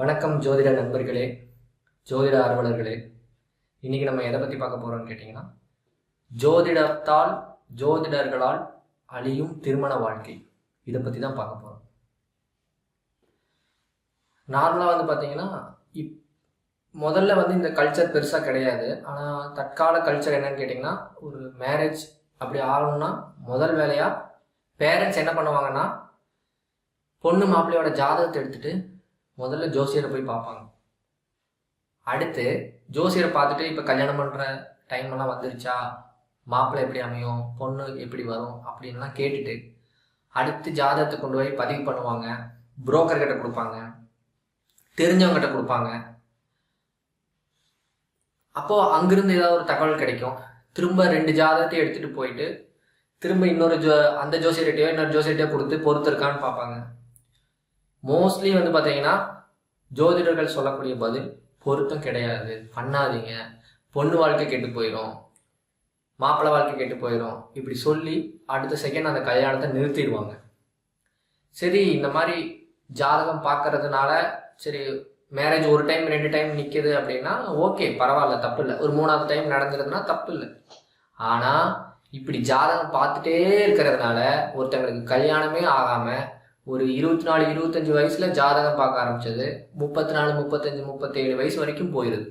வணக்கம் ஜோதிட நண்பர்களே ஜோதிட ஆர்வலர்களே. இன்னைக்கு நம்ம எதை பற்றி பார்க்க போகிறோம்னு கேட்டிங்கன்னா ஜோதிடத்தால் ஜோதிடர்களால் அழியும் திருமண வாழ்க்கை. இதை பற்றி தான் பார்க்க போகிறோம் நார்மலாக வந்து பார்த்தீங்கன்னா இப் முதல்ல வந்து இந்த கல்ச்சர் பெருசாக கிடையாது. ஆனால் தற்கால கல்ச்சர் என்னன்னு கேட்டிங்கன்னா ஒரு மேரேஜ் அப்படி ஆகணும்னா முதல் வேலையாக பேரண்ட்ஸ் என்ன பண்ணுவாங்கன்னா பொண்ணு மாப்பிள்ளையோட ஜாதகத்தை எடுத்துட்டு முதல்ல ஜோசியரை போய் பார்ப்பாங்க. அடுத்து ஜோசியரை பார்த்துட்டு இப்போ கல்யாணம் பண்ணுற டைம் எல்லாம் வந்துருச்சா? மாப்பிள்ளை எப்படி அமையும்? பொண்ணு எப்படி வரும்? அப்படின்லாம் கேட்டுட்டு அடுத்து ஜாதகத்தை கொண்டு போய் பதிவு பண்ணுவாங்க. புரோக்கர்கிட்ட கொடுப்பாங்க. தெரிஞ்சவங்ககிட்ட கொடுப்பாங்க. அப்போ அங்கிருந்து ஏதாவது ஒரு தகவல் கிடைக்கும். திரும்ப ரெண்டு ஜாதகத்தையும் எடுத்துட்டு போயிட்டு திரும்ப இன்னொரு ஜோ அந்த ஜோசியர்கிட்டயோ இன்னொரு ஜோசியர்கிட்டயோ கொடுத்து பொறுத்து இருக்கான்னு பார்ப்பாங்க. மோஸ்ட்லி வந்து பார்த்தீங்கன்னா ஜோதிடர்கள் சொல்லக்கூடிய பதில் பொருத்தம் கிடையாது பண்ணாதீங்க. பொண்ணு வாழ்க்கை கெட்டு போயிடும் மாப்பிள்ளை வாழ்க்கை கெட்டு போயிடும் இப்படி சொல்லி அடுத்த செகண்ட் அந்த கல்யாணத்தை நிறுத்திடுவாங்க. சரி இந்த மாதிரி ஜாதகம் பார்க்கறதுனால சரி மேரேஜ் ஒரு டைம் ரெண்டு டைம் நிற்கிது அப்படின்னா ஓகே பரவாயில்ல தப்பு இல்லை. ஒரு மூணாவது டைம் நடந்துருதுன்னா தப்பு இல்லை. ஆனால் இப்படி ஜாதகம் பார்த்துட்டே இருக்கிறதுனால ஒருத்தங்களுக்கு கல்யாணமே ஆகாமல் ஒரு இருபத்தி நாலு இருபத்தஞ்சு வயசுல ஜாதகம் பார்க்க ஆரம்பிச்சது. முப்பத்தி நாலு முப்பத்தஞ்சு முப்பத்தேழு வயசு வரைக்கும் போயிருது.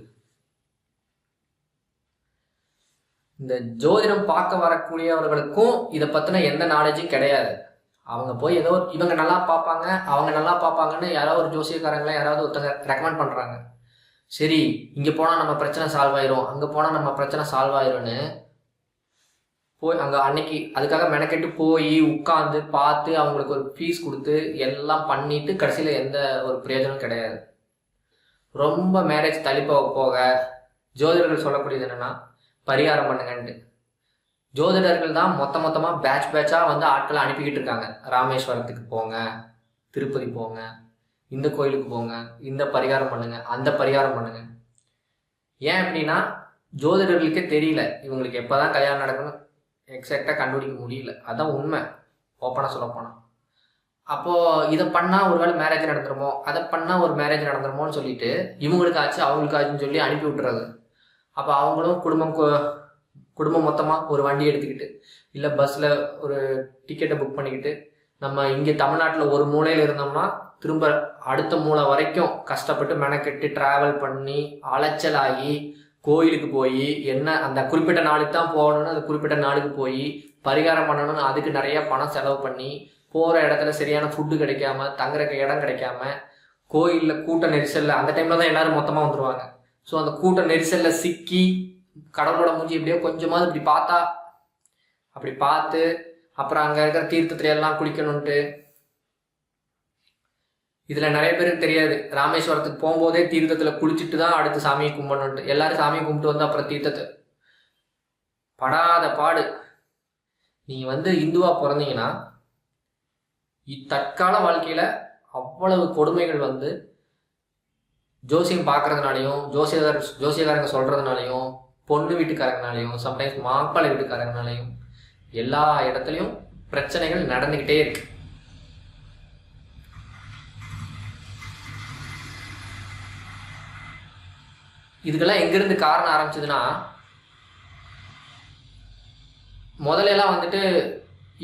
இந்த ஜோதிடம் பார்க்க வரக்கூடியவர்களுக்கும் இதை பத்தின எந்த நாலேஜும் கிடையாது. அவங்க போய் ஏதோ இவங்க நல்லா பார்ப்பாங்க அவங்க நல்லா பார்ப்பாங்கன்னு யாராவது ஒரு ஜோசியக்காரங்கள யாராவது ஒருத்தங்க ரெக்கமெண்ட் பண்றாங்க. சரி இங்க போனா நம்ம பிரச்சனை சால்வ் ஆயிரும் அங்க போனா நம்ம பிரச்சனை சால்வ் ஆயிரும்னு போய் அங்கே அன்னைக்கு அதுக்காக மெனக்கெட்டு போய் உட்காந்து பார்த்து அவங்களுக்கு ஒரு ஃபீஸ் கொடுத்து எல்லாம் பண்ணிட்டு கடைசியில் எந்த ஒரு பிரயோஜனம் கிடையாது. ரொம்ப மேரேஜ் தள்ளி போக போக ஜோதிடர்கள் சொல்லக்கூடியது என்னன்னா பரிகாரம் பண்ணுங்கன்ட்டு. ஜோதிடர்கள் தான் மொத்த மொத்தமாக பேட்ச் பேட்சாக வந்து ஆட்களை அனுப்பிக்கிட்டு இருக்காங்க. ராமேஸ்வரத்துக்கு போங்க திருப்பதி போங்க இந்த கோயிலுக்கு போங்க இந்த பரிகாரம் பண்ணுங்க அந்த பரிகாரம் பண்ணுங்க. ஏன் அப்படின்னா ஜோதிடர்களுக்கே தெரியல இவங்களுக்கு எப்போதான் கல்யாணம் நடக்கணும். எக்ஸாக்டாக கண்டுபிடிக்க முடியல. அதுதான் உண்மை. ஓப்பனாக சொல்ல போனால் அப்போது இதை பண்ணால் ஒரு வேளை மேரேஜ் நடந்துருமோ? அதை பண்ணால் ஒரு மேரேஜ் நடந்துருமோன்னு சொல்லிட்டு இவங்களுக்கு ஆச்சு அவங்களுக்கு ஆச்சுன்னு சொல்லி அனுப்பி விட்டுறது. அப்போ அவங்களும் குடும்பம் குடும்பம் மொத்தமாக ஒரு வண்டி எடுத்துக்கிட்டு இல்லை பஸ்ஸில் ஒரு டிக்கெட்டை புக் பண்ணிக்கிட்டு நம்ம இங்கே தமிழ்நாட்டில் ஒரு மூலையில் இருந்தோம்னா திரும்ப அடுத்த மூளை வரைக்கும் கஷ்டப்பட்டு மெனக்கெட்டு ட்ராவல் பண்ணி அலைச்சலாகி கோயிலுக்கு போய் என்ன அந்த குறிப்பிட்ட நாளுக்கு தான் போகணும்னு அந்த குறிப்பிட்ட நாளுக்கு போய் பரிகாரம் பண்ணணும்னு அதுக்கு நிறைய பணம் செலவு பண்ணி போகிற இடத்துல சரியான ஃபுட்டு கிடைக்காம தங்குறக்கு இடம் கிடைக்காம கோயிலில் கூட்ட நெரிசலில் அந்த டைமில் தான் எல்லாரும் மொத்தமாக வந்துடுவாங்க ஸோ அந்த கூட்ட நெரிசலில் சிக்கி கடவுளோட மூஞ்சி எப்படியோ கொஞ்சமாவது இப்படி பார்த்தா அப்படி பார்த்து அப்புறம் அங்கே இருக்கிற தீர்த்தத்துல எல்லாம் குளிக்கணும்ன்ட்டு இதில் நிறைய பேருக்கு தெரியாது. ராமேஸ்வரத்துக்கு போகும்போதே தீர்த்தத்தில் குளிச்சுட்டு தான் அடுத்து சாமியை கும்பிடணுன்ட்டு எல்லாரும் சாமியை கும்பிட்டு வந்து அப்புறம் தீர்த்தத்தை. படாத பாடு. நீங்கள் வந்து இந்துவாக பிறந்தீங்கன்னா இத்தற்கால வாழ்க்கையில் அவ்வளவு கொடுமைகள் வந்து ஜோசியம் பார்க்கறதுனாலையும் ஜோசியர் ஜோசியக்காரங்க சொல்கிறதுனாலையும் பொண்ணு வீட்டுக்காரங்கனாலையும் சம்டைம்ஸ் மாப்பிள்ளை வீட்டுக்காரங்கனாலையும் எல்லா இடத்துலையும் பிரச்சனைகள் நடந்துக்கிட்டே இருக்குது இதுக்கெல்லாம் எங்கேருந்து காரணம் ஆரம்பிச்சதுன்னா முதல்ல எல்லாம் வந்துட்டு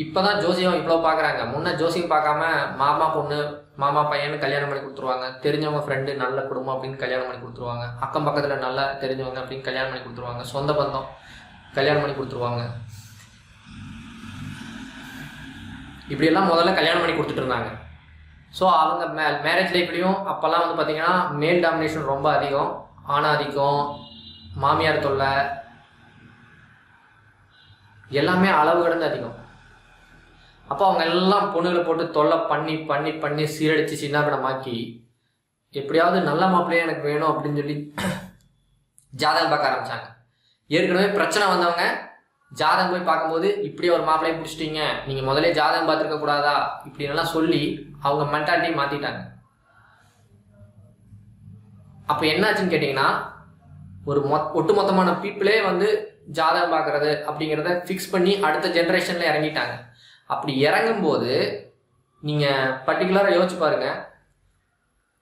இப்பதான் ஜோசியம் இவ்வளோ பார்க்குறாங்க முன்ன ஜோசியம் பார்க்காம மாமா பொண்ணு மாமா பையனு கல்யாணம் பண்ணி கொடுத்துருவாங்க. தெரிஞ்சவங்க ஃப்ரெண்டு நல்ல குடும்பம் அப்படின்னு கல்யாணம் பண்ணி கொடுத்துருவாங்க. அக்கம் பக்கத்தில் நல்லா தெரிஞ்சவங்க அப்படின்னு கல்யாணம் பண்ணி கொடுத்துருவாங்க. சொந்த பந்தம் கல்யாணம் பண்ணி கொடுத்துருவாங்க. இப்படியெல்லாம் முதல்ல கல்யாணம் பண்ணி கொடுத்துட்டு இருந்தாங்க. ஸோ அவங்க மே மேரேஜ் லைஃப்லையும் அப்போல்லாம் வந்து பார்த்தீங்கன்னா மேல் டாமினேஷன் ரொம்ப அதிகம். ஆணாதிக்கம் மாமியார் தொல்லை எல்லாமே அளவு கடந்து அதிகம். அப்போ அவங்க எல்லாம் பொண்ணுகளை போட்டு தொல்லை பண்ணி பண்ணி பண்ணி சீரடிச்சு சின்னாபிடமாக்கி எப்படியாவது நல்ல மாப்பிள்ளையே எனக்கு வேணும் அப்படின்னு சொல்லி ஜாதகம் பார்க்க ஆரம்பிச்சாங்க. ஏற்கனவே பிரச்சனை வந்தவங்க ஜாதகம் போய் பார்க்கும்போது இப்படி ஒரு மாப்பிள்ளையை பிடிச்சிட்டிங்க நீங்கள் முதலே ஜாதகம் பார்த்துருக்க கூடாதா இப்படின்லாம் சொல்லி அவங்க மென்டாலிட்டியை மாற்றிட்டாங்க அப்போ என்னாச்சுன்னு கேட்டிங்கன்னா ஒரு மொத் ஒட்டுமொத்தமான பீப்புளே வந்து ஜாதகம் பார்க்கறது அப்படிங்கிறத ஃபிக்ஸ் பண்ணி அடுத்த ஜென்ரேஷனில் இறங்கிட்டாங்க. அப்படி இறங்கும்போது நீங்கள் பர்டிகுலராக யோசிச்சு பாருங்க.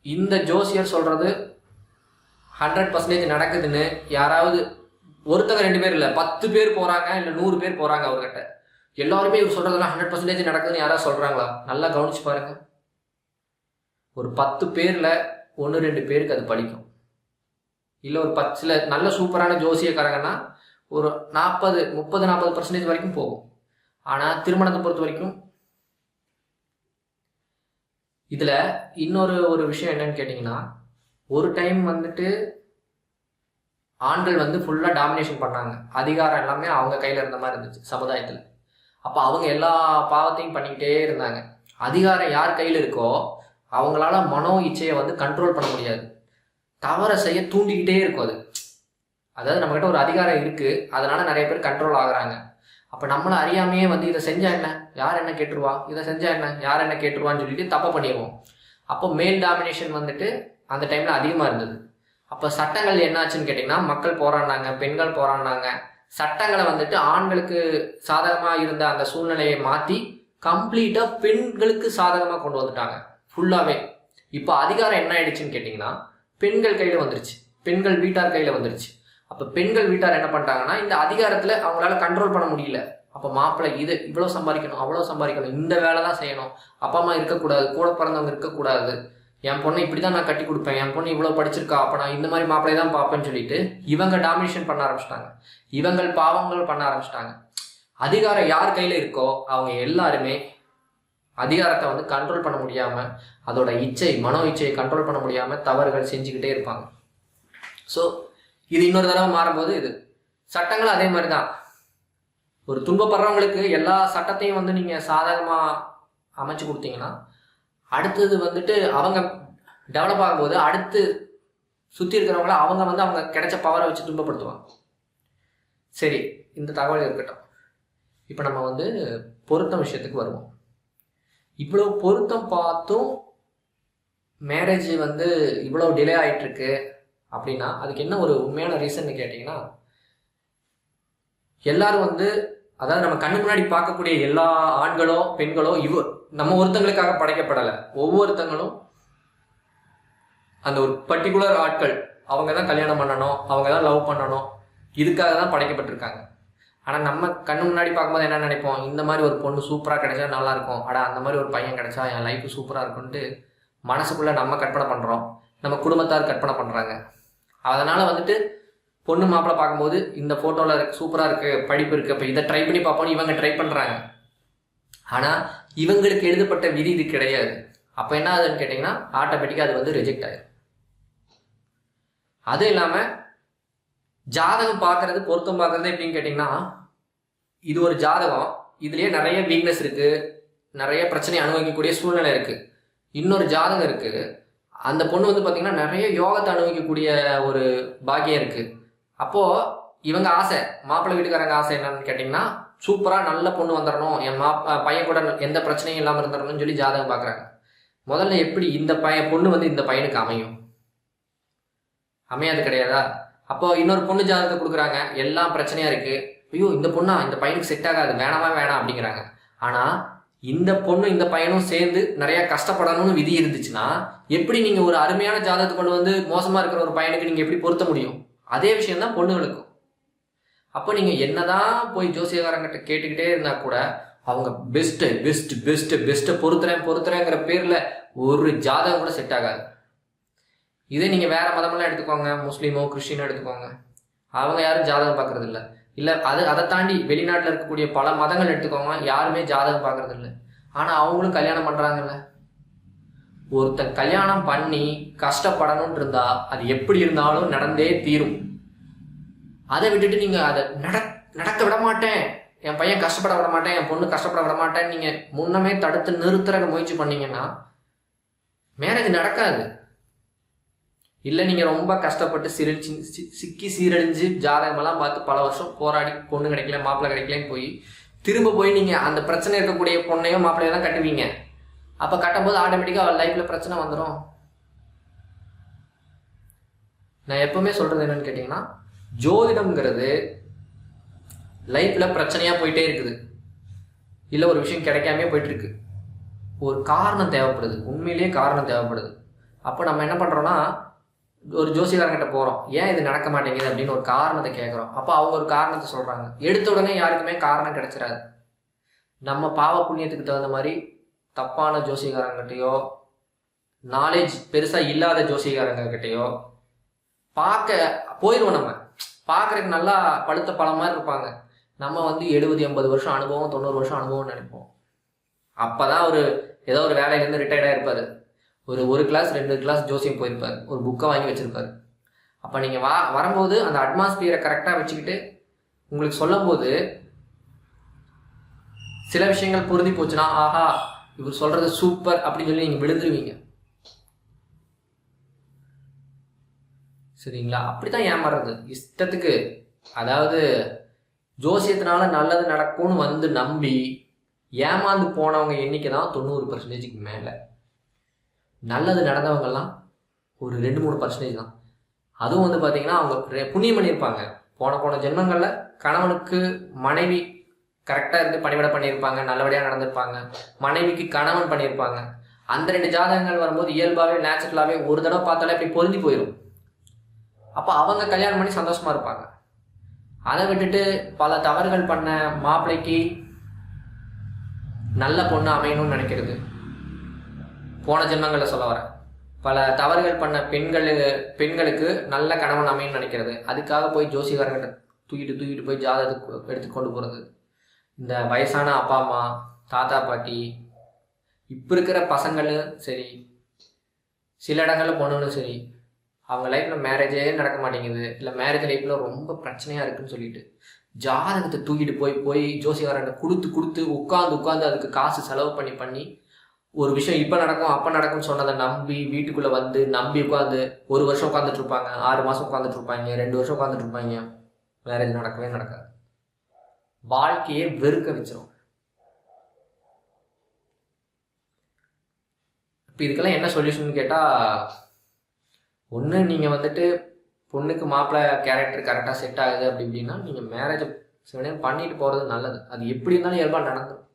இந்த ஜோசியர் சொல்கிறது ஹண்ட்ரட் பர்சன்டேஜ் நடக்குதுன்னு யாராவது ஒருத்தங்க ரெண்டு பேர் இல்லை பத்து பேர் போகிறாங்க இல்லை நூறு பேர் போகிறாங்க அவர்கிட்ட. எல்லாருமே இவர் சொல்றதெல்லாம் ஹண்ட்ரட் பர்சன்டேஜ் நடக்குதுன்னு யாராவது சொல்கிறாங்களா நல்லா கவனிச்சு பாருங்க. ஒரு பத்து பேரில் ஒன்று ரெண்டு பேருக்கு அது படிக்கும். இல்லை ஒரு பச்சில் நல்ல சூப்பரான ஜோசியக்காரங்கன்னா ஒரு நாற்பது முப்பது நாற்பது பர்சன்டேஜ் வரைக்கும் போகும். ஆனால் திருமணத்தை பொறுத்த வரைக்கும் இதில் இன்னொரு ஒரு விஷயம் என்னன்னு கேட்டிங்கன்னா ஒரு டைம் வந்துட்டு ஆண்கள் வந்து ஃபுல்லாக டாமினேஷன் பண்ணாங்க. அதிகாரம் எல்லாமே அவங்க கையில் இருந்த மாதிரி இருந்துச்சு சமுதாயத்தில். அப்போ அவங்க எல்லா பாவத்தையும் பண்ணிக்கிட்டே இருந்தாங்க. அதிகாரம் யார் கையில் இருக்கோ அவங்களால மனோ இச்சையை வந்து கண்ட்ரோல் பண்ண முடியாது. தவறை செய்ய தூண்டிக்கிட்டே இருக்கும் அது. அதாவது நம்மகிட்ட ஒரு அதிகாரம் இருக்குது அதனால நிறைய பேர் கண்ட்ரோல் ஆகுறாங்க. அப்போ நம்மளை அறியாமையே வந்து இதை செஞ்சா என்ன? யார் என்ன கேட்டுருவா? இதை செஞ்சா என்ன? யார் என்ன கேட்டுருவான்னு சொல்லிட்டு தப்பை பண்ணிடுவோம். அப்போ மேல் டாமினேஷன் வந்துட்டு அந்த டைமில் அதிகமாக இருந்தது. அப்போ சட்டங்கள் என்னாச்சுன்னு கேட்டிங்கன்னா மக்கள் போராடினாங்க பெண்கள் போராடினாங்க. சட்டங்களை வந்துட்டு ஆண்களுக்கு சாதகமாக இருந்த அந்த சூழ்நிலையை மாற்றி கம்ப்ளீட்டாக பெண்களுக்கு சாதகமாக கொண்டு வந்துட்டாங்க. ஃபுல்லாகவே இப்போ அதிகாரம் என்ன ஆயிடுச்சுன்னு கேட்டிங்கன்னா பெண்கள் கையில் வந்துருச்சு. பெண்கள் வீட்டார் கையில் வந்துருச்சு. அப்போ பெண்கள் வீட்டார் என்ன பண்ணிட்டாங்கன்னா இந்த அதிகாரத்தில் அவங்களால கண்ட்ரோல் பண்ண முடியல. அப்போ மாப்பிள்ளை இது இவ்வளோ சம்பாதிக்கணும் அவ்வளோ சம்பாதிக்கணும் இந்த வேலை தான் செய்யணும். அப்பா அம்மா இருக்கக்கூடாது கூட பிறந்தவங்க இருக்கக்கூடாது. என் பொண்ணை இப்படிதான் நான் கட்டி கொடுப்பேன். என் பொண்ணு இவ்வளோ படிச்சிருக்கா அப்போ நான் இந்த மாதிரி மாப்பிள்ளை தான் பார்ப்பேன்னு சொல்லிட்டு இவங்க டாமினேஷன் பண்ண ஆரம்பிச்சிட்டாங்க. இவங்கள் பாவங்கள் பண்ண ஆரம்பிச்சிட்டாங்க. அதிகாரம் யார் கையில் இருக்கோ அவங்க எல்லாருமே அதிகாரத்தை வந்து கண்ட்ரோல் பண்ண முடியாமல் அதோட இச்சை மனோ இச்சையை கண்ட்ரோல் பண்ண முடியாமல் தவறுகள் செஞ்சுக்கிட்டே இருப்பாங்க. ஸோ இது இன்னொரு தடவை மாறும்போது இது. சட்டங்கள் அதே மாதிரி தான். ஒரு துன்பப்படுறவங்களுக்கு எல்லா சட்டத்தையும் வந்து நீங்கள் சாதகமாக அமைச்சு கொடுத்தீங்கன்னா அடுத்தது வந்துட்டு அவங்க டெவலப் ஆகும்போது அடுத்து சுற்றி இருக்கிறவங்கள அவங்க வந்து அவங்க கிடைச்ச பவரை வச்சு துன்பப்படுத்துவாங்க. சரி இந்த தகவல் இருக்கட்டும். இப்போ நம்ம வந்து பொருத்தம் விஷயத்துக்கு வருவோம். இவ்வளோ பொருத்தம் பார்த்தும் மேரேஜ் வந்து இவ்வளோ டிலே ஆயிட்டு இருக்கு அப்படின்னா அதுக்கு என்ன ஒரு உண்மையான ரீசன் கேட்டிங்கன்னா எல்லாரும் வந்து அதாவது நம்ம கண்ணு முன்னாடி பார்க்கக்கூடிய எல்லா ஆண்களோ பெண்களோ இவ நம்ம ஒருத்தங்களுக்காக படைக்கப்படலை. ஒவ்வொருத்தங்களும் அந்த ஒரு பர்டிகுலர் ஆட்கள் அவங்க தான் கல்யாணம் பண்ணணும் அவங்க தான் லவ் பண்ணணும் இதுக்காக தான் படைக்கப்பட்டிருக்காங்க. ஆனால் நம்ம கண்ணு முன்னாடி பார்க்கும்போது என்ன நினைப்போம்? இந்த மாதிரி ஒரு பொண்ணு சூப்பராக கிடைச்சா நல்லா இருக்கும். அடா அந்த மாதிரி ஒரு பையன் கிடைச்சா என் லைஃப் சூப்பராக இருக்கும்ட்டு மனசுக்குள்ளே நம்ம கற்பனை பண்ணுறோம் நம்ம குடும்பத்தார் கற்பனை பண்ணுறாங்க அதனால் வந்துட்டு பொண்ணு மாப்பிள்ளை பார்க்கும்போது இந்த ஃபோட்டோவில் சூப்பராக இருக்குது படிப்பு இருக்குது அப்போ இதை ட்ரை பண்ணி பார்ப்போம்னு இவங்க ட்ரை பண்ணுறாங்க ஆனால் இவங்களுக்கு எழுதப்பட்ட விதி இது கிடையாது. அப்போ என்ன ஆகுதுன்னு கேட்டிங்கன்னா ஆட்டோமேட்டிக்காக அது வந்து ரிஜெக்ட் ஆயிடும் அதுவும் இல்லாமல் ஜாதகம் பார்க்கறது பொருத்தம் பார்க்கறது எப்படின்னு கேட்டிங்கன்னா இது ஒரு ஜாதகம். இதுலேயே நிறைய வீக்னஸ் இருக்குது நிறைய பிரச்சனை அனுபவிக்கக்கூடிய சூழ்நிலை இருக்குது இன்னொரு ஜாதகம் இருக்குது அந்த பொண்ணு வந்து பார்த்திங்கன்னா நிறைய யோகத்தை அனுபவிக்கக்கூடிய ஒரு பாக்கியம் இருக்குது அப்போது இவங்க ஆசை மாப்பிள்ளை வீட்டுக்காரங்க ஆசை என்னன்னு கேட்டிங்கன்னா சூப்பராக நல்ல பொண்ணு வந்துடணும் என் மா பையன் கூட எந்த பிரச்சனையும் இல்லாமல் இருந்துடணும்னு சொல்லி ஜாதகம் பார்க்குறாங்க முதல்ல எப்படி இந்த பையன் பொண்ணு வந்து இந்த பையனுக்கு அமையும்? அமையாது கிடையாதா? அப்போ இன்னொரு பொண்ணு ஜாதகத்தை கொடுக்குறாங்க. எல்லாம் பிரச்சனையா இருக்கு. ஐயோ இந்த பொண்ணா? இந்த பையனுக்கு செட் ஆகாது. வேணாமா வேணாம் அப்படிங்கிறாங்க. ஆனா இந்த பொண்ணு இந்த பையனும் சேர்ந்து நிறைய கஷ்டப்படணும்னு விதி இருந்துச்சுன்னா எப்படி நீங்க ஒரு அருமையான ஜாதகத்தை கொண்டு வந்து மோசமா இருக்கிற ஒரு பையனுக்கு நீங்க எப்படி பொருத்த முடியும்? அதே விஷயம் தான் பொண்ணுகளுக்கும். அப்போ நீங்க என்னதான் போய் ஜோசியக்காரங்கிட்ட கேட்டுக்கிட்டே இருந்தா கூட அவங்க பெஸ்ட் பெஸ்ட் பெஸ்ட் பெஸ்ட்டை பொறுத்துறேன் பொறுத்துறேங்கிற பேர்ல ஒரு ஜாதகம் கூட செட் ஆகாது. இதே நீங்க வேற மதமெல்லாம் எடுத்துக்கோங்க. முஸ்லீமோ கிறிஸ்டினோ எடுத்துக்கோங்க. அவங்க யாரும் ஜாதகம் பார்க்கறது இல்ல இல்ல அது அதை தாண்டி வெளிநாட்டில் இருக்கக்கூடிய பல மதங்கள் எடுத்துக்கோங்க. யாருமே ஜாதகம் பார்க்கறது இல்லை ஆனா அவங்களும் கல்யாணம் பண்றாங்கல்ல. ஒருத்தன் கல்யாணம் பண்ணி கஷ்டப்படணும்னு இருந்தா அது எப்படி இருந்தாலும் நடந்தே தீரும். அதை விட்டுட்டு நீங்க அதை நட நடக்க விட மாட்டேன். என் பையன் கஷ்டப்பட விட மாட்டேன். என் பொண்ணு கஷ்டப்பட விட மாட்டேன் நீங்க முன்னமே தடுத்து நிறுத்துற முயற்சி பண்ணீங்கன்னா மேரேஜ் நடக்காது. இல்லை நீங்கள் ரொம்ப கஷ்டப்பட்டு சிரிச்சு சி- சிக்கி சீரழிஞ்சு ஜாதகமெல்லாம் பார்த்து பல வருஷம் போராடி பொண்ணு கிடைக்கல மாப்பிள்ளை கிடைக்கலன்னு போய் திரும்ப போய் நீங்கள் அந்த பிரச்சனை இருக்கக்கூடிய பொண்ணையோ மாப்பிள்ளையோ தான் கட்டுவீங்க. அப்போ கட்டும்போது ஆட்டோமேட்டிக்காக அவள் லைஃப்பில் பிரச்சனை வந்துடும் நான் எப்பவுமே சொல்கிறது என்னன்னு கேட்டிங்கன்னா ஜோதிடம்ங்கிறது லைஃப்பில் பிரச்சனையாக போயிட்டே இருக்குது. இல்லை ஒரு விஷயம் கிடைக்காமே போயிட்டுருக்கு. ஒரு காரணம் தேவைப்படுது. உண்மையிலேயே காரணம் தேவைப்படுது. அப்போ நம்ம என்ன பண்ணுறோன்னா ஒரு ஜோசியக்காரங்கிட்ட போகிறோம் ஏன் இது நடக்க மாட்டேங்குது அப்படின்னு ஒரு காரணத்தை கேட்குறோம் அப்போ அவங்க ஒரு காரணத்தை சொல்கிறாங்க எடுத்த உடனே யாருக்குமே காரணம் கிடைச்சிடாது நம்ம பாவ புண்ணியத்துக்கு தகுந்த மாதிரி தப்பான ஜோசியக்காரங்கிட்டையோ நாலேஜ் பெருசாக இல்லாத ஜோசியக்காரங்ககிட்டயோ பார்க்க போயிடுவோம் நம்ம. பார்க்குறதுக்கு நல்லா பழுத்த பழம் மாதிரி இருப்பாங்க. நம்ம வந்து எழுபது எண்பது வருஷம் அனுபவம் தொண்ணூறு வருஷம் அனுபவம் நினைப்போம். அப்போ தான் ஒரு ஏதோ ஒரு வேலையிலேருந்து ரிட்டையர்டாக இருப்பார் ஒரு ஒரு கிளாஸ் ரெண்டு கிளாஸ் ஜோசியம் போயிருப்பார். ஒரு புக்கை வாங்கி வச்சிருப்பார். அப்போ நீங்கள் வா வரும்போது அந்த அட்மாஸ்பியரை கரெக்டாக வச்சுக்கிட்டு உங்களுக்கு சொல்லும் போது சில விஷயங்கள் பொருந்தி போச்சுன்னா ஆஹா இவர் சொல்கிறது சூப்பர் அப்படின்னு சொல்லி நீங்கள் விழுந்துருவீங்க. சரிங்களா? அப்படித்தான் ஏமாறுறது. இஷ்டத்துக்கு அதாவது ஜோசியத்தினால நல்லது நடக்கும்னு வந்து நம்பி ஏமாந்து போனவங்க எண்ணிக்கை தான் தொண்ணூறு பர்சன்டேஜுக்கு மேலே. நல்லது நடந்தவங்கெல்லாம் ஒரு ரெண்டு மூணு பர்சன்டேஜ் தான். அதுவும் வந்து பார்த்தீங்கன்னா அவங்க புண்ணியம் பண்ணியிருப்பாங்க. போன போன ஜென்மங்களில் கணவனுக்கு மனைவி கரெக்டாக இருந்து பணிவிட பண்ணியிருப்பாங்க நல்லபடியாக நடந்திருப்பாங்க. மனைவிக்கு கணவன் பண்ணியிருப்பாங்க. அந்த ரெண்டு ஜாதகங்கள் வரும்போது இயல்பாகவே நேச்சுரலாகவே ஒரு தடவை பார்த்தாலே அப்படி பொருந்தி போயிடும் அப்போ அவங்க கல்யாணம் பண்ணி சந்தோஷமாக இருப்பாங்க. அதை விட்டுட்டு பல தவறுகள் பண்ண மாப்பிள்ளைக்கு நல்ல பொண்ணு அமையணும்னு நினைக்கிறது. போன ஜென்மங்களில் சொல்ல வரேன். பல தவறுகள் பண்ண பெண்களுக்கு பெண்களுக்கு நல்ல கணவன் அமைன்னு நினைக்கிறது. அதுக்காக போய் ஜோசிகாரங்கிட்ட தூக்கிட்டு தூக்கிட்டு போய் ஜாதகத்துக்கு எடுத்து கொண்டு போகிறது இந்த வயசான அப்பா அம்மா தாத்தா பாட்டி இப்போ இருக்கிற பசங்களும் சரி சில இடங்களில் பொண்ணுங்களும் சரி அவங்க லைஃப்பில் மேரேஜே நடக்க மாட்டேங்குது. இல்லை மேரேஜ் லைஃப்பில் ரொம்ப பிரச்சனையாக இருக்குன்னு சொல்லிட்டு ஜாதகத்தை தூக்கிட்டு போய் போய் ஜோசிகாரன்ட்ட கொடுத்து கொடுத்து உட்காந்து உட்காந்து அதுக்கு காசு செலவு பண்ணி பண்ணி ஒரு விஷயம் இப்போ நடக்கும் அப்போ நடக்கும்னு சொன்னதை நம்பி வீட்டுக்குள்ளே வந்து நம்பி உட்காந்து ஒரு வருஷம் உட்காந்துட்டு இருப்பாங்க ஆறு மாதம் உட்காந்துட்டு இருப்பாங்க ரெண்டு வருஷம் உட்காந்துட்டு இருப்பாங்க. மேரேஜ் நடக்கவே நடக்காது. வாழ்க்கையே வெறுக்க வச்சிரும். இப்போ இதுக்கெல்லாம் என்ன சொல்யூஷன் கேட்டால் ஒன்று நீங்கள் வந்துட்டு பொண்ணுக்கு மாப்பிள்ளை கேரக்டர் கரெக்டாக செட் ஆகுது அப்படி இப்படின்னா நீங்கள் மேரேஜை பண்ணிட்டு போகிறது நல்லது. அது எப்படி இருந்தாலும் இயல்பாக நடந்துடும்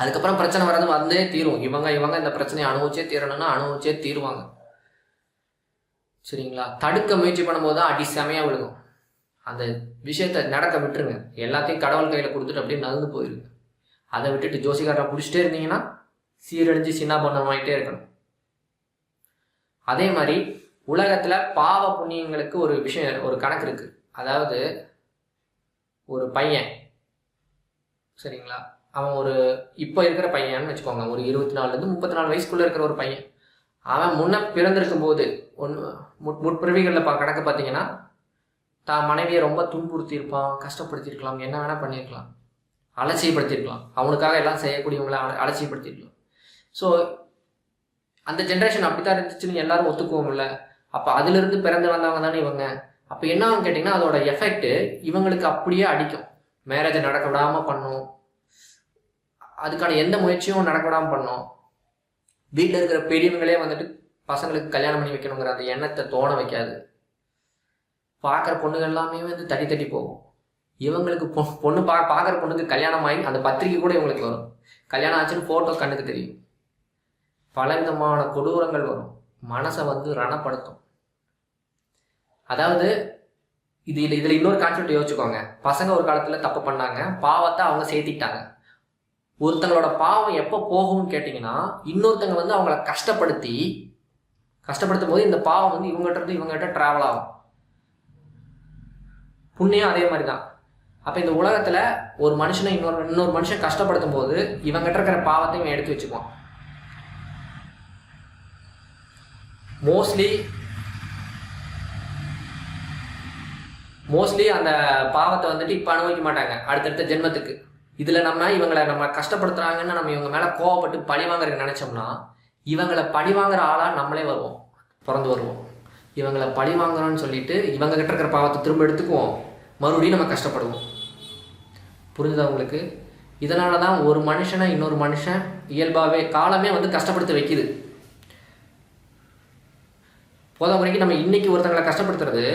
அதுக்கப்புறம் பிரச்சனை வர்றது வந்தே தீரும். இவங்க இவங்க இந்த பிரச்சனையை அனுபவிச்சே தீரணும்னா அனுபவிச்சே தீருவாங்க. சரிங்களா? தடுக்க முயற்சி பண்ணும்போது தான் அடி செமையாக விழுகும். அந்த விஷயத்த நடக்க விட்டுருங்க. எல்லாத்தையும் கடவுள் கையில் கொடுத்துட்டு அப்படியே நகர்ந்து போயிருங்க. அதை விட்டுட்டு ஜோசிகாரரை பிடிச்சிட்டே இருந்தீங்கன்னா சீரழிஞ்சு சின்ன பண்ணமாயிட்டே இருக்கணும். அதே மாதிரி உலகத்தில் பாவ புண்ணியங்களுக்கு ஒரு விஷயம் ஒரு கணக்கு இருக்குது அதாவது ஒரு பையன். சரிங்களா? அவன் ஒரு இப்போ இருக்கிற பையன்னு வச்சுக்கோங்க ஒரு இருபத்தி நாலுலேருந்து முப்பத்தி நாலு வயசுக்குள்ளே இருக்கிற ஒரு பையன். அவன் முன்ன பிறந்திருக்கும் போது ஒன்று முற்பிறவிகளில் பா கணக்கு பார்த்தீங்கன்னா தான் மனைவியை ரொம்ப துன்புறுத்தியிருப்பான் கஷ்டப்படுத்தியிருக்கலாம் என்ன வேணால் பண்ணியிருக்கலாம் அலட்சியப்படுத்தியிருக்கலாம். அவனுக்காக எல்லாம் செய்யக்கூடியவங்களை அல- அலட்சியப்படுத்தியிருக்கலாம். ஸோ அந்த ஜென்ரேஷன் அப்படித்தான் இருந்துச்சுன்னு எல்லாரும் ஒத்துக்குவோம்ல. அப்போ அதுலேருந்து பிறந்து வந்தவங்க தானே இவங்க. அப்போ என்ன கேட்டிங்கன்னா அதோட எஃபெக்ட் இவங்களுக்கு அப்படியே அடிக்கும். மேரேஜை நடக்க விடாமல் பண்ணும். அதுக்கான எந்த முயற்சியும் நடக்க பண்ணோம். பண்ணும் வீட்டில் இருக்கிற பெரியவங்களே வந்துட்டு பசங்களுக்கு கல்யாணம் பண்ணி வைக்கணுங்கிற அந்த எண்ணத்தை தோண வைக்காது. பார்க்குற பொண்ணுங்க எல்லாமே வந்து தட்டி தட்டி போகும். இவங்களுக்கு பொ- பொண்ணு பா பார்க்குற பொண்ணுக்கு கல்யாணம் ஆகி அந்த பத்திரிக்கை கூட இவங்களுக்கு வரும். கல்யாணம் ஆச்சுன்னு ஃபோட்டோ கண்ணுக்கு தெரியும். பலவிதமான கொடூரங்கள் வரும். மனசை வந்து ரணப்படுத்தும். அதாவது இது இதில் இன்னொரு கான்செப்ட் யோசிச்சுக்கோங்க. பசங்க ஒரு காலத்தில் தப்பு பண்ணாங்க. பாவத்தை அவங்க சேர்த்திக்கிட்டாங்க. ஒருத்தங்களோட பாவம் எப்போ போகும்னு கேட்டிங்கன்னா இன்னொருத்தங்க வந்து அவங்கள கஷ்டப்படுத்தி கஷ்டப்படுத்தும் போது இந்த பாவம் வந்து இவங்ககிட்ட இருந்து இவங்ககிட்ட ட்ராவல் ஆகும். புண்ணியம் அதே மாதிரி தான் அப்போ இந்த உலகத்தில் ஒரு மனுஷனை இன்னொரு இன்னொரு மனுஷன் கஷ்டப்படுத்தும் போது இவங்ககிட்ட இருக்கிற பாவத்தையும் எடுத்து வச்சுக்குவான். மோஸ்ட்லி மோஸ்ட்லி அந்த பாவத்தை வந்துட்டு இப்போ அனுபவிக்க மாட்டாங்க. அடுத்தடுத்த ஜென்மத்துக்கு. இதில் நம்ம இவங்களை நம்ம கஷ்டப்படுத்துறாங்கன்னு நம்ம இவங்க மேலே கோவப்பட்டு பழி வாங்குறதுக்கு நினச்சோம்னா இவங்களை பழி வாங்குற ஆளாக நம்மளே வருவோம். பிறந்து வருவோம். இவங்களை பழி வாங்குறோம்னு சொல்லிட்டு இவங்க கிட்ட இருக்கிற பாவத்தை திரும்ப எடுத்துக்குவோம். மறுபடியும் நம்ம கஷ்டப்படுவோம். புரிஞ்சுதா உங்களுக்கு? இதனால தான் ஒரு மனுஷனை இன்னொரு மனுஷன் இயல்பாகவே காலமே வந்து கஷ்டப்படுத்த வைக்குது. போத முறைக்கு நம்ம இன்னைக்கு ஒருத்தங்களை கஷ்டப்படுத்துறது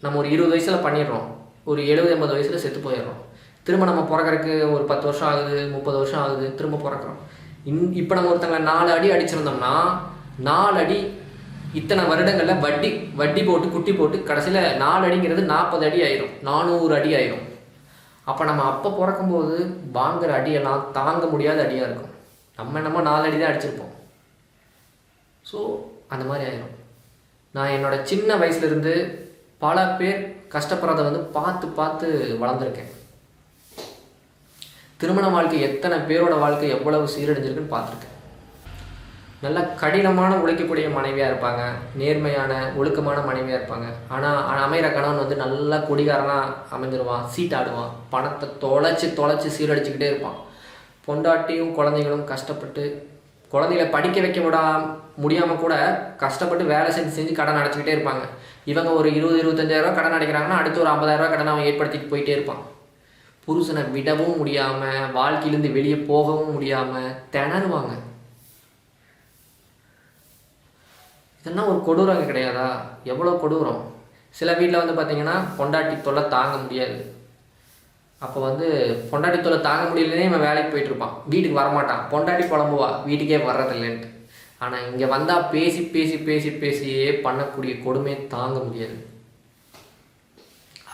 நம்ம ஒரு இருபது வயசில் பண்ணிடுறோம். ஒரு எழுபது எண்பது வயசில் செத்து போயிடுறோம். திரும்ப நம்ம பிறக்கிறதுக்கு ஒரு பத்து வருஷம் ஆகுது முப்பது வருஷம் ஆகுது திரும்ப பிறக்கிறோம். இன் இப்போ நம்ம ஒருத்தங்களை நாலு அடி அடிச்சிருந்தோம்னா நாலு அடி இத்தனை வருடங்களில் வட்டி வட்டி போட்டு குட்டி போட்டு கடைசியில் நாலு அடிங்கிறது நாற்பது அடி ஆயிரும் நானூறு அடி ஆயிரும். அப்போ நம்ம அப்போ பிறக்கும்போது வாங்குற அடியெல்லாம் தாங்க முடியாத அடியாக இருக்கும். நம்ம என்னமோ நாலு அடி தான் அடிச்சிருப்போம். ஸோ அந்த மாதிரி ஆயிரும். நான் என்னோட சின்ன வயசுலேருந்து பல பேர் கஷ்டப்படுறத வந்து பார்த்து பார்த்து வளர்ந்துருக்கேன். திருமண வாழ்க்கை எத்தனை பேரோட வாழ்க்கை எவ்வளவு சீரடைஞ்சிருக்குன்னு பார்த்துருக்கேன். நல்ல கடினமான உழைக்கக்கூடிய மனைவியாக இருப்பாங்க. நேர்மையான ஒழுக்கமான மனைவியாக இருப்பாங்க. ஆனால் அமைகிற கணவன் வந்து நல்லா குடிகாரனாக அமைஞ்சிருவான் சீட்டாடுவான் பணத்தை தொலைச்சி தொலைச்சி சீரடிச்சுக்கிட்டே இருப்பான். பொண்டாட்டியும் குழந்தைங்களும் கஷ்டப்பட்டு குழந்தைகளை படிக்க வைக்க விடா முடியாமல் கூட கஷ்டப்பட்டு வேலை செஞ்சு செஞ்சு கடன் அடைச்சிக்கிட்டே இருப்பாங்க. இவங்க ஒரு இருபது இருபத்தஞ்சாயிரரூவா கடன் அடைக்கிறாங்கன்னா அடுத்து ஒரு ஐம்பதாயிரரூவா கடன் அவன் ஏற்படுத்திட்டு போயிட்டே இருப்பான். புருஷனை விடவும் முடியாமல் வாழ்க்கையிலேருந்து வெளியே போகவும் முடியாமல் திணறுவாங்க. இதெல்லாம் ஒரு கொடூரம் கிடையாதா? எவ்வளோ கொடூரம்? சில வீட்டில் வந்து பார்த்தீங்கன்னா பொண்டாட்டி தொல்லை தாங்க முடியாது. அப்போ வந்து பொண்டாட்டி தொல்லை தாங்க முடியலன்னே இவன் வேலைக்கு போயிட்டு இருப்பான். வீட்டுக்கு வரமாட்டான். பொண்டாட்டி புலம்புவா. வீட்டுக்கே வர்றதில்லைன்ட்டு. ஆனால் இங்கே வந்தால் பேசி பேசி பேசி பேசியே பண்ணக்கூடிய கொடுமையை தாங்க முடியாது.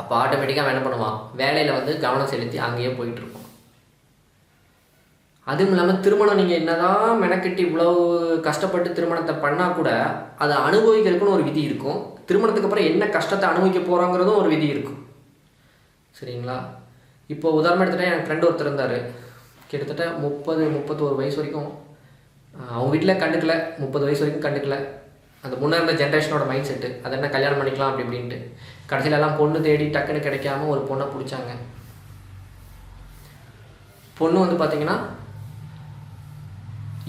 அப்போ ஆட்டோமேட்டிக்காக என்ன பண்ணுவான்? வேலையில் வந்து கவனம் செலுத்தி அங்கேயே போயிட்டு அதுவும் இல்லாமல் திருமணம் நீங்கள் என்னதான் மெனக்கெட்டு இவ்வளவு கஷ்டப்பட்டு திருமணத்தை பண்ணால் கூட அதை அனுபவிக்கிறதுக்குன்னு ஒரு விதி இருக்கும். திருமணத்துக்கு அப்புறம் என்ன கஷ்டத்தை அனுபவிக்க போகிறோங்கிறதும் ஒரு விதி இருக்கும். சரிங்களா? இப்போ உதாரணம் எடுத்துகிட்டா என் ஃப்ரெண்டு ஒருத்தர் இருந்தார். கிட்டத்தட்ட முப்பது முப்பத்தோரு வயசு வரைக்கும் அவங்க வீட்டில் கண்டுக்கல. முப்பது வயசு வரைக்கும் கண்டுக்கல. அந்த முன்னே இருந்த ஜென்ரேஷனோட மைண்ட் செட்டு அதை என்ன கல்யாணம் பண்ணிக்கலாம் அப்படி இப்படின்ட்டு. கடைசியில எல்லாம் பொண்ணு தேடி டக்குன்னு கிடைக்காம ஒரு பொண்ணை பிடிச்சாங்க. பொண்ணு வந்து பார்த்தீங்கன்னா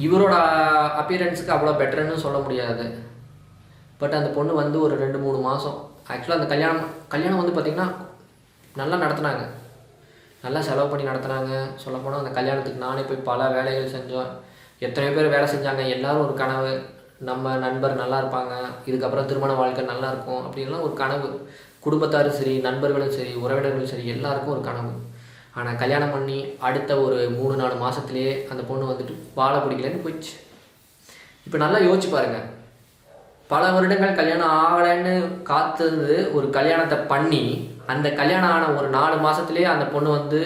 இவரோட அப்பியரன்ஸுக்கு அவ்வளோ பெட்டர்னு சொல்ல முடியாது. பட் அந்த பொண்ணு வந்து ஒரு ரெண்டு மூணு மாதம் ஆக்சுவலாக அந்த கல்யாணம் கல்யாணம் வந்து பார்த்திங்கன்னா நல்லா நடத்துனாங்க. நல்லா செலவு பண்ணி நடத்துனாங்க. சொல்லப்போனால் அந்த கல்யாணத்துக்கு நானே போய் பல வேலைகள் செஞ்சோம். எத்தனையோ பேர் வேலை செஞ்சாங்க. எல்லோரும் ஒரு கனவு. நம்ம நண்பர் நல்லா இருப்பாங்க. இதுக்கப்புறம் திருமண வாழ்க்கை நல்லா இருக்கும். அப்படின்லாம் ஒரு கனவு. குடும்பத்தாரும் சரி நண்பர்களும் சரி உறவினர்களும் சரி எல்லாருக்கும் ஒரு கனவு. ஆனால் கல்யாணம் பண்ணி அடுத்த ஒரு மூணு நாலு மாதத்துலேயே அந்த பொண்ணு வந்துட்டு வாழ பிடிக்கலன்னு போயிடுச்சு. இப்போ நல்லா யோசிச்சு பாருங்க. பல வருடங்கள் கல்யாணம் ஆகலைன்னு காத்தது ஒரு கல்யாணத்தை பண்ணி அந்த கல்யாணம் ஆன ஒரு நாலு மாதத்துலேயே அந்த பொண்ணு வந்து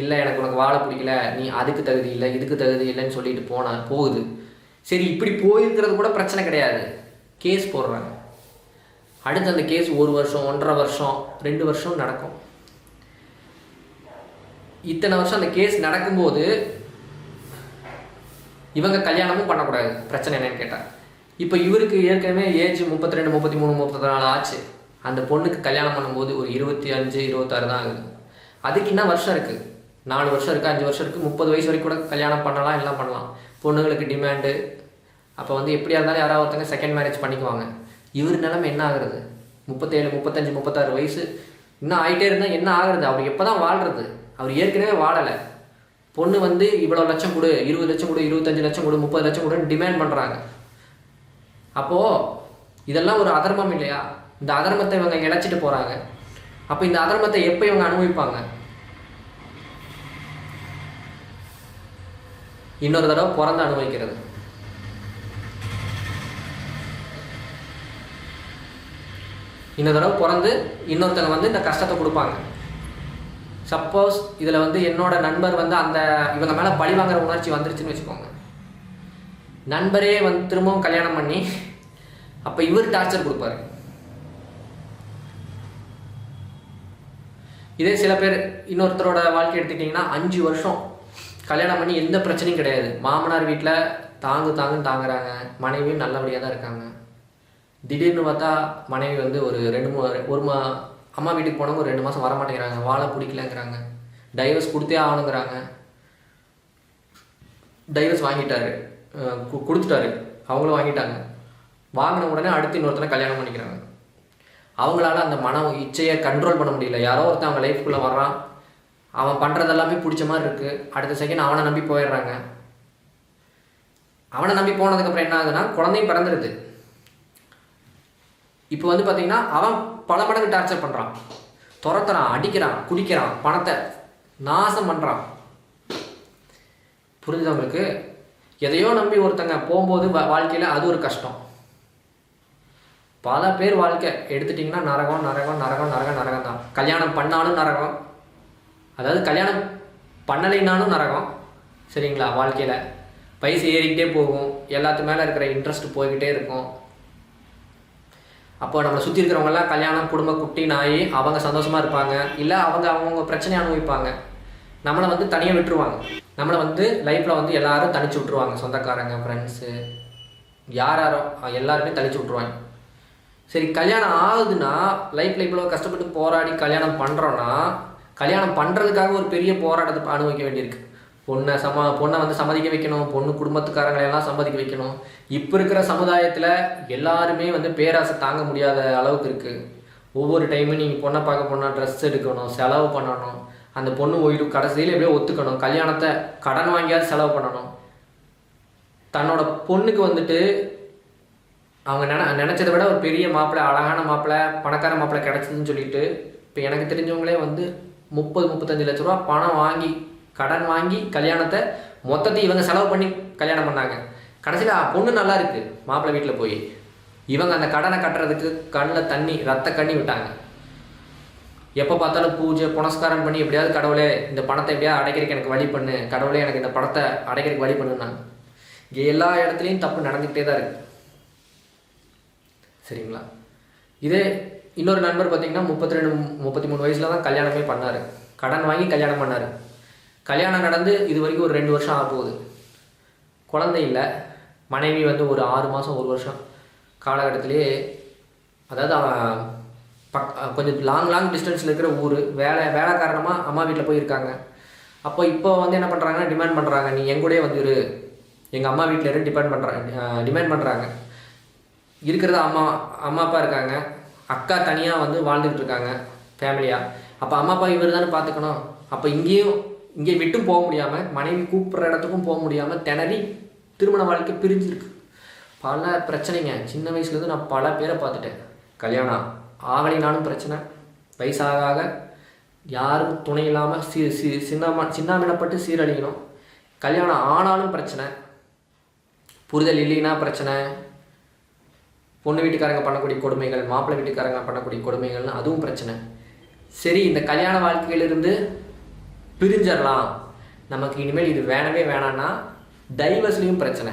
இல்லை எனக்கு உனக்கு வாழ பிடிக்கல. நீ அதுக்கு தகுதி இல்லை இதுக்கு தகுதி இல்லைன்னு சொல்லிட்டு போனால் போகுது. சரி இப்படி போயிருக்கிறது கூட பிரச்சனை கிடையாது. கேஸ் போடுறாங்க. அடுத்து அந்த கேஸ் ஒரு வருஷம் ஒன்றரை வருஷம் ரெண்டு வருஷம் நடக்கும். இத்தனை வருஷம் அந்த கேஸ் நடக்கும்போது இவங்க கல்யாணமும் பண்ணக்கூடாது. பிரச்சனை என்னன்னு கேட்டால் இப்போ இவருக்கு ஏற்கனவே ஏஜ் முப்பத்தி ரெண்டு முப்பத்தி மூணு முப்பத்தி நாலு ஆச்சு. அந்த பொண்ணுக்கு கல்யாணம் பண்ணும்போது ஒரு இருபத்தி அஞ்சு இருபத்தாறு தான் ஆகுது. அதுக்கு இன்னும் வருஷம் இருக்குது நாலு வருஷம் இருக்குது அஞ்சு வருஷம் இருக்குது முப்பது வயசு வரைக்கும் கூட கல்யாணம் பண்ணலாம் எல்லாம் பண்ணலாம். பொண்ணுங்களுக்கு டிமாண்டு அப்போ வந்து எப்படியா இருந்தாலும் யாராவது ஒருத்தங்க செகண்ட் மேரேஜ் பண்ணிக்குவாங்க. இவர் நிலைமை என்ன ஆகுறது? முப்பத்தேழு முப்பத்தஞ்சு முப்பத்தாறு வயசு. இன்னும் ஆகிட்டே இருந்தால் என்ன ஆகுறது? அவர் எப்போ தான் வாழ்றது? அவர் ஏற்கனவே வாழலை. பொண்ணு வந்து இவ்வளோ லட்சம் கொடு இருபது லட்சம் கொடு இருபத்தஞ்சு லட்சம் கொடு முப்பது லட்சம் கொடுன்னு டிமாண்ட் பண்ணுறாங்க அப்போது இதெல்லாம் ஒரு அதர்மம் இல்லையா? இந்த அதர்மத்தை இவங்க இழைச்சிட்டு போகிறாங்க அப்போ இந்த அதர்மத்தை எப்போ இவங்க அனுபவிப்பாங்க? இன்னொரு தடவை பிறந்து அனுபவிக்கிறது. இன்னொரு தடவை பிறந்து இன்னொருத்தங்க வந்து இந்த கஷ்டத்தை கொடுப்பாங்க. சப்போஸ் இதில் வந்து என்னோட நண்பர் வந்து அந்த இவங்க மேலே பழி வாங்குற உணர்ச்சி வந்துருச்சுன்னு வச்சுக்கோங்க. நண்பரே வந்து திரும்பவும் கல்யாணம் பண்ணி அப்போ இவர் டார்ச்சர் கொடுப்பாரு. இதே சில பேர் இன்னொருத்தரோட வாழ்க்கை எடுத்துக்கிட்டிங்கன்னா அஞ்சு வருஷம் கல்யாணம் பண்ணி எந்த பிரச்சனையும் கிடையாது. மாமனார் வீட்டில் தாங்கு தாங்குன்னு தாங்குறாங்க. மனைவியும் நல்லபடியாக தான் இருக்காங்க. திடீர்னு பார்த்தா மனைவி வந்து ஒரு ரெண்டு மூணு ஒரு மா அம்மா வீட்டுக்கு போனவங்க ஒரு ரெண்டு மாதம் வர மாட்டேங்கிறாங்க. வாழ பிடிக்கலங்கிறாங்க. டைவர்ஸ் கொடுத்தே ஆகணுங்கிறாங்க. டைவர்ஸ் வாங்கிட்டாரு. கு- கொடுத்துட்டாரு. அவங்களும் வாங்கிட்டாங்க. வாங்கின உடனே அடுத்து இன்னொருத்தனை கல்யாணம் பண்ணிக்கிறாங்க. அவங்களால அந்த மன இச்சையை கண்ட்ரோல் பண்ண முடியல. யாரோ ஒருத்தன் அவங்க லைஃப்குள்ளே வர்றான். அவன் பண்ணுறது எல்லாமே பிடிச்ச மாதிரி இருக்குது அடுத்த செகண்ட் அவனை நம்பி போயிடுறாங்க. அவனை நம்பி போனதுக்கப்புறம் என்ன ஆகுதுன்னா குழந்தையும் பிறந்துருது. இப்போ வந்து பார்த்தீங்கன்னா அவன் பல மடங்கு டார்ச்சர் பண்ணுறான் துரத்துறான் அடிக்கிறான் குடிக்கிறான் பணத்தை நாசம் பண்ணுறான் புரிஞ்சவங்களுக்கு எதையோ நம்பி ஒருத்தங்க போகும்போது வாழ்க்கையில் அது ஒரு கஷ்டம். பல பேர் வாழ்க்கை எடுத்துட்டிங்கன்னா நரகம் நரகம் நரகம் நரகம் நரகம் தான். கல்யாணம் பண்ணாலும் நரகம். அதாவது கல்யாணம் பண்ணலைனாலும் நரகம். சரிங்களா? வாழ்க்கையில். வயசு ஏறிக்கிட்டே போகும். எல்லாத்து மேலே இருக்கிற இன்ட்ரெஸ்ட் போய்கிட்டே இருக்கும். அப்போ நம்மளை சுற்றி இருக்கிறவங்கலாம் கல்யாணம் குடும்ப குட்டி நாய் அவங்க சந்தோஷமாக இருப்பாங்க. இல்லை அவங்க அவங்கவுங்க பிரச்சனையை அனுபவிப்பாங்க. நம்மளை வந்து தனியாக விட்டுருவாங்க. நம்மளை வந்து லைஃப்பில் வந்து எல்லாரும் தனிச்சு விட்டுருவாங்க. சொந்தக்காரங்க ஃப்ரெண்ட்ஸு யார் யாரோ எல்லாருமே தனிச்சு விட்டுருவாங்க. சரி கல்யாணம் ஆகுதுன்னா லைஃப்பில் இவ்வளோ கஷ்டப்பட்டு போராடி கல்யாணம் பண்ணுறோன்னா கல்யாணம் பண்ணுறதுக்காக ஒரு பெரிய போராட்டத்தை அனுபவிக்க வேண்டியிருக்கு. பொண்ணை சம பொண்ணை வந்து சம்மதிக்க வைக்கணும் பொண்ணு குடும்பத்துக்காரங்களை எல்லாம் சம்மதிக்க வைக்கணும். இப்போ இருக்கிற சமுதாயத்தில் எல்லாருமே வந்து பேராசை தாங்க முடியாத அளவுக்கு இருக்குது ஒவ்வொரு டைமும் நீங்கள் பொண்ணை பார்க்க போனால் ட்ரெஸ் எடுக்கணும் செலவு பண்ணணும். அந்த பொண்ணு ஓய்டு கடைசியில் எப்படியோ ஒத்துக்கணும். கல்யாணத்தை கடன் வாங்கியாவது செலவு பண்ணணும். தன்னோட பொண்ணுக்கு வந்துட்டு அவங்க நின நினச்சதை விட ஒரு பெரிய மாப்பிள்ளை அழகான மாப்பிள்ளை பணக்கார மாப்பிள்ளை கிடச்சிதுன்னு சொல்லிட்டு இப்போ எனக்கு தெரிஞ்சவங்களே வந்து முப்பது முப்பத்தஞ்சு லட்ச ரூபா பணம் வாங்கி கடன் வாங்கி கல்யாணத்தை மொத்தத்தையும் இவங்க செலவு பண்ணி கல்யாணம் பண்ணாங்க. கடைசியில் பொண்ணு நல்லா இருக்கு. மாப்பிள்ளை வீட்டில் போய் இவங்க அந்த கடனை கட்டுறதுக்கு கண்ணில் தண்ணி ரத்த கண்ணி விட்டாங்க. எப்போ பார்த்தாலும் பூஜை புனஸ்காரம் பண்ணி எப்படியாவது கடவுளே இந்த பணத்தை எப்படியாவது அடைக்கிறதுக்கு எனக்கு வழி பண்ணு கடவுளே எனக்கு இந்த பணத்தை அடைக்கிறதுக்கு வழி பண்ணுனாங்க இங்கே எல்லா இடத்துலையும் தப்பு நடந்துக்கிட்டே தான் இருக்கு. சரிங்களா? இதே இன்னொரு நண்பர் பார்த்தீங்கன்னா முப்பத்தி ரெண்டு முப்பத்தி மூணு வயசில் தான் கல்யாணமே பண்ணார். கடன் வாங்கி கல்யாணம் பண்ணார். கல்யாணம் நடந்து இது வரைக்கும் ஒரு ரெண்டு வருஷம் ஆக போகுது. குழந்தை இல்லை. மனைவி வந்து ஒரு ஆறு மாதம் ஒரு வருஷம் காலகட்டத்திலேயே அதாவது அவன் பக் கொஞ்சம் லாங் லாங் டிஸ்டன்ஸில் இருக்கிற ஊர் வேலை வேலை காரணமாக அம்மா வீட்டில் போய் இருக்காங்க அப்போ இப்போ வந்து என்ன பண்ணுறாங்கன்னா டிமாண்ட் பண்ணுறாங்க நீ எங்கூடயே வந்து இரு. எங்கள் அம்மா வீட்டில் இருந்து டிபெண்ட் பண்ணுறாங்க டிமாண்ட் பண்ணுறாங்க இருக்கிறத அம்மா அம்மா அப்பா இருக்காங்க. அக்கா தனியாக வந்து வாழ்ந்துக்கிட்டு இருக்காங்க ஃபேமிலியாக அப்போ அம்மா அப்பா இவர் தானே பார்த்துக்கணும் அப்போ இங்கேயும் இங்கே விட்டும் போக முடியாமல் மனைவி கூப்பிட்ற இடத்துக்கும் போக முடியாமல் திணறி திருமண வாழ்க்கை பிரிஞ்சிருக்கு. பல பிரச்சனைங்க. சின்ன வயசுலேருந்து நான் பல பேரை பார்த்துட்டேன். கல்யாணம் ஆகலினாலும் பிரச்சனை. வயசாக ஆக யாரும் துணை இல்லாமல் சி சி சின்னமா சின்னாமினப்பட்டு சீரழியணும். கல்யாணம் ஆனாலும் பிரச்சனை. புரிதல் இல்லைன்னா பிரச்சனை. பொண்ணு வீட்டுக்காரங்க பண்ணக்கூடிய கொடுமைகள் மாப்பிள்ளை வீட்டுக்காரங்க பண்ணக்கூடிய கொடுமைகள்னு அதுவும் பிரச்சனை. சரி இந்த கல்யாண வாழ்க்கையிலிருந்து பிரிஞ்சிடலாம். நமக்கு இனிமேல் இது வேணவே வேணான்னா டைவர்ஸ்லேயும் பிரச்சனை.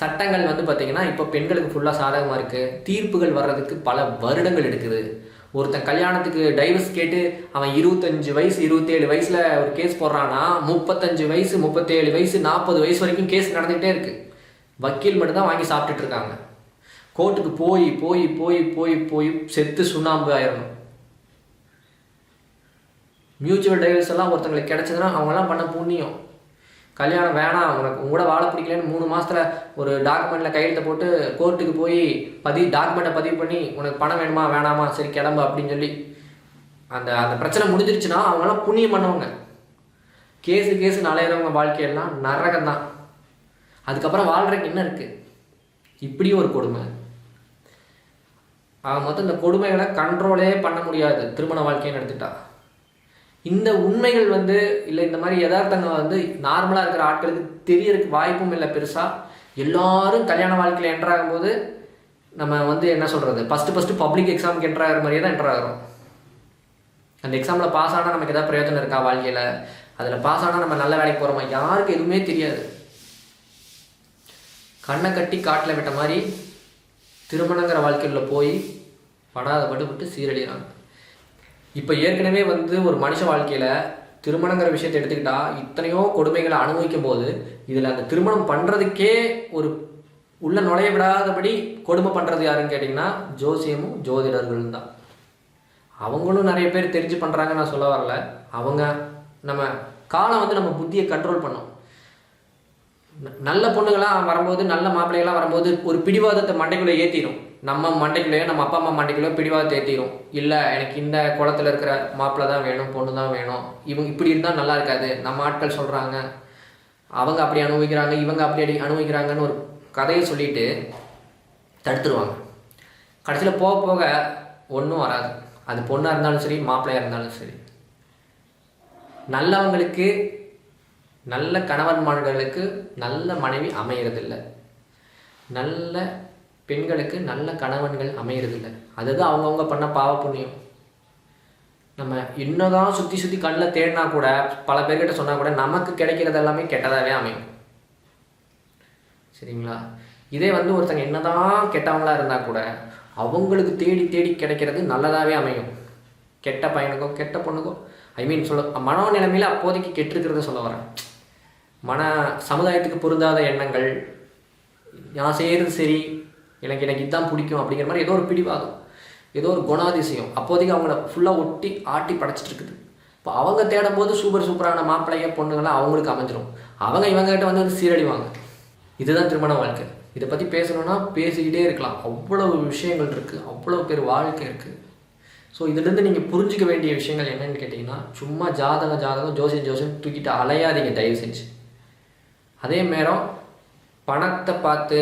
சட்டங்கள் வந்து பார்த்திங்கன்னா இப்போ பெண்களுக்கு ஃபுல்லாக சாதகமாக இருக்குது தீர்ப்புகள் வர்றதுக்கு பல வருடங்கள் எடுக்குது. ஒருத்தன் கல்யாணத்துக்கு டைவர்ஸ் கேட்டு அவன் இருபத்தஞ்சு வயசு இருபத்தேழு வயசில் ஒரு கேஸ் போடுறான்னா முப்பத்தஞ்சு வயசு முப்பத்தேழு வயசு நாற்பது வயசு வரைக்கும் கேஸ் நடந்துகிட்டே இருக்குது வக்கீல் மட்டும்தான் வாங்கி சாப்பிட்டுட்டு இருக்காங்க. கோர்ட்டுக்கு போய் போய் போய் போய் போய் செத்து சுண்ணாம்பு ஆயிடணும் மியூச்சுவல் டைவர்ஸ் எல்லாம் ஒருத்தங்களுக்கு கிடைச்சதுன்னா அவங்களாம் பண்ண புண்ணியம். கல்யாணம் வேணாம் உனக்கு உங்க கூட வாழ பிடிக்கலன்னு மூணு மாதத்தில் ஒரு டாக்குமெண்ட்டில் கையெழுத்த போட்டு கோர்ட்டுக்கு போய் பதிவு டாக்குமெண்ட்டை பதிவு பண்ணி உனக்கு பணம் வேணுமா வேணாமா சரி கிளம்பு அப்படின்னு சொல்லி. அந்த அந்த பிரச்சனை முடிஞ்சிருச்சுன்னா அவங்களாம் புண்ணியம் பண்ணவங்க. கேஸு கேஸு நலையிறவங்க வாழ்க்கையெல்லாம் நரகம் தான் அதுக்கப்புறம் வாழ்கிறக்கு என்ன இருக்குது இப்படியும் ஒரு கொடுமை. ஆக மொத்தம் இந்த கொடுமைகளை கண்ட்ரோலே பண்ண முடியாது. திருமண வாழ்க்கைன்னு எடுத்துட்டா இந்த உண்மைகள் வந்து இல்லை இந்த மாதிரி யதார்த்தங்கள் வந்து நார்மலாக இருக்கிற ஆட்களுக்கு தெரியறதுக்கு வாய்ப்பும் இல்லை பெருசாக எல்லாரும் கல்யாண வாழ்க்கையில் என்டர் ஆகும்போது நம்ம வந்து என்ன சொல்கிறது ஃபஸ்ட்டு ஃபஸ்ட்டு பப்ளிக் எக்ஸாமுக்கு என்டர் ஆகிற மாதிரியே தான் என்டர் ஆகிறோம். அந்த எக்ஸாமில் பாஸ் ஆனால் நமக்கு எதாவது பிரயோஜனம் இருக்கா வாழ்க்கையில்? அதில் பாஸ் ஆனால் நம்ம நல்ல வேலைக்கு போகிறோமா யாருக்கு எதுவுமே தெரியாது. கண்ணை கட்டி காட்டில் விட்ட மாதிரி திருமணங்கிற வாழ்க்கையில் போய் படாத பட்டு சீரழிகிறாங்க. இப்போ ஏற்கனவே வந்து ஒரு மனுஷ வாழ்க்கையில் திருமணங்கிற விஷயத்தை எடுத்துக்கிட்டா இத்தனையோ கொடுமைகளை அனுபவிக்கும் போது இதில் அந்த திருமணம் பண்ணுறதுக்கே ஒரு உள்ள நுழைய விடாதபடி கொடுமை பண்ணுறது யாருன்னு கேட்டிங்கன்னா ஜோசியமும் ஜோதிடர்களும் தான். அவங்களும் நிறைய பேர் தெரிஞ்சு பண்ணுறாங்க நான் சொல்ல வரல. அவங்க நம்ம காலம் வந்து நம்ம புத்தியை கண்ட்ரோல் பண்ணோம் நல்ல பொண்ணுங்களாம் வரும்போது நல்ல மாப்பிள்ளைகளாம் வரும்போது ஒரு பிடிவாதத்தை மண்டைக்குள்ளே ஏற்றிடும் நம்ம மண்டைக்குள்ளேயோ நம்ம அப்பா அம்மா மண்டைக்குள்ளே பிடிவாதத்தை ஏற்றிடும் இல்லை எனக்கு இந்த குளத்தில் இருக்கிற மாப்பிள்ளை தான் வேணும் பொண்ணு தான் வேணும். இவங்க இப்படி இருந்தால் நல்லா இருக்காது. நம்ம ஆட்கள் சொல்கிறாங்க அவங்க அப்படி அனுபவிக்கிறாங்க இவங்க அப்படி அடி அனுபவிக்கிறாங்கன்னு ஒரு கதையை சொல்லிட்டு தடுத்துருவாங்க. கடைசியில் போக போக ஒன்றும் வராது. அது பொண்ணாக இருந்தாலும் சரி மாப்பிள்ளையாக இருந்தாலும் சரி. நல்லவங்களுக்கு நல்ல கணவன்மார்களுக்கு நல்ல மனைவி அமையறதில்லை. நல்ல பெண்களுக்கு நல்ல கணவன்கள் அமையறதில்லை. அதுதான் அவங்கவுங்க பண்ண பாவ புண்ணியம். நம்ம இன்னதான் சுற்றி சுற்றி கண்ணில் தேடினா கூட பல பேர்கிட்ட சொன்னால் கூட நமக்கு கிடைக்கிறது எல்லாமே கெட்டதாகவே அமையும். சரிங்களா? இதே வந்து ஒருத்தங்க என்னதான் கெட்டவங்களாக இருந்தால் கூட அவங்களுக்கு தேடி தேடி கிடைக்கிறது நல்லதாகவே அமையும். கெட்ட பையனுக்கோ கெட்ட பொண்ணுக்கோ ஐ மீன் சொல்ல மனோநிலைமையில் அப்போதைக்கு கெட்டிருக்கிறத சொல்ல வரேன். மன சமுதாயத்துக்கு பொருந்தாத எண்ணங்கள் நான் செய்கிறது சரி எனக்கு எனக்கு இதுதான் பிடிக்கும் அப்படிங்கிற மாதிரி ஏதோ ஒரு பிடிவாதம் ஏதோ ஒரு குணாதிசயம். அப்போதைக்கு அவங்கள ஃபுல்லாக ஒட்டி ஆட்டி படைச்சிட்டு இருக்குது. இப்போ அவங்க தேடும் போது சூப்பர் சூப்பரான மாப்பிள்ளைய பொண்ணுங்களாம் அவங்களுக்கு அமைஞ்சிரும். அவங்க இவங்ககிட்ட வந்து வந்து சீரடிவாங்க இதுதான் திருமண வாழ்க்கை. இதை பற்றி பேசணும்னா பேசிக்கிட்டே இருக்கலாம். அவ்வளவு விஷயங்கள் இருக்குது அவ்வளோ பேர் வாழ்க்கை இருக்குது ஸோ இதுலேருந்து நீங்கள் புரிஞ்சிக்க வேண்டிய விஷயங்கள் என்னன்னு கேட்டிங்கன்னா சும்மா ஜாதகம் ஜாதகம் ஜோசியம் ஜோசியம் தூக்கிட்டு அலையாதீங்க தயவு செஞ்சு அதே நேரம் பணத்தை பார்த்து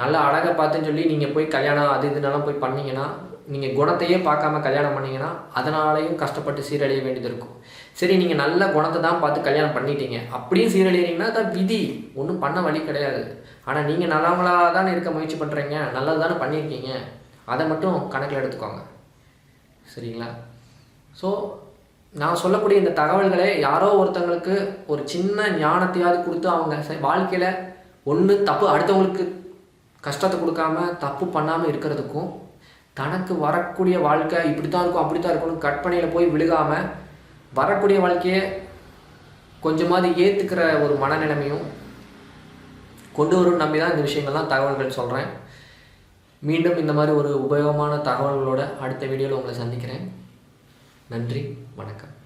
நல்ல அழகை பார்த்துன்னு சொல்லி நீங்கள் போய் கல்யாணம் அது இதுனாலும் போய் பண்ணிங்கன்னா நீங்கள் குணத்தையே பார்க்காம கல்யாணம் பண்ணிங்கன்னா அதனாலையும் கஷ்டப்பட்டு சீரழிய வேண்டியது இருக்கும். சரி நீங்கள் நல்ல குணத்தை தான் பார்த்து கல்யாணம் பண்ணிட்டீங்க. அப்படியும் சீரழியிறீங்கன்னா அதான் விதி. ஒன்றும் பண்ண வழி கிடையாது. ஆனால் நீங்கள் நல்லவங்களாக தானே இருக்க முயற்சி பண்ணுறீங்க நல்லது தானே பண்ணியிருக்கீங்க. அதை மட்டும் கணக்கில் எடுத்துக்கோங்க. சரிங்களா? ஸோ நான் சொல்லக்கூடிய இந்த தகவல்களை யாரோ ஒருத்தங்களுக்கு ஒரு சின்ன ஞானத்தையாவது கொடுத்து அவங்க வாழ்க்கையில் ஒன்று தப்பு அடுத்தவங்களுக்கு கஷ்டத்தை கொடுக்காம தப்பு பண்ணாமல் இருக்கிறதுக்கும் தனக்கு வரக்கூடிய வாழ்க்கை இப்படி தான் இருக்கும் அப்படி தான் இருக்கும்னு கற்பனையில் போய் விழுகாமல் வரக்கூடிய வாழ்க்கையை கொஞ்சமாவது ஏற்றுக்கிற ஒரு மனநிலைமையும் கொண்டு வரும் நம்பி தான் இந்த விஷயங்கள்லாம் தகவல்கள் சொல்கிறேன் மீண்டும் இந்த மாதிரி ஒரு உபயோகமான தகவல்களோட அடுத்த வீடியோவில் உங்களை சந்திக்கிறேன். நன்றி. வணக்கம்.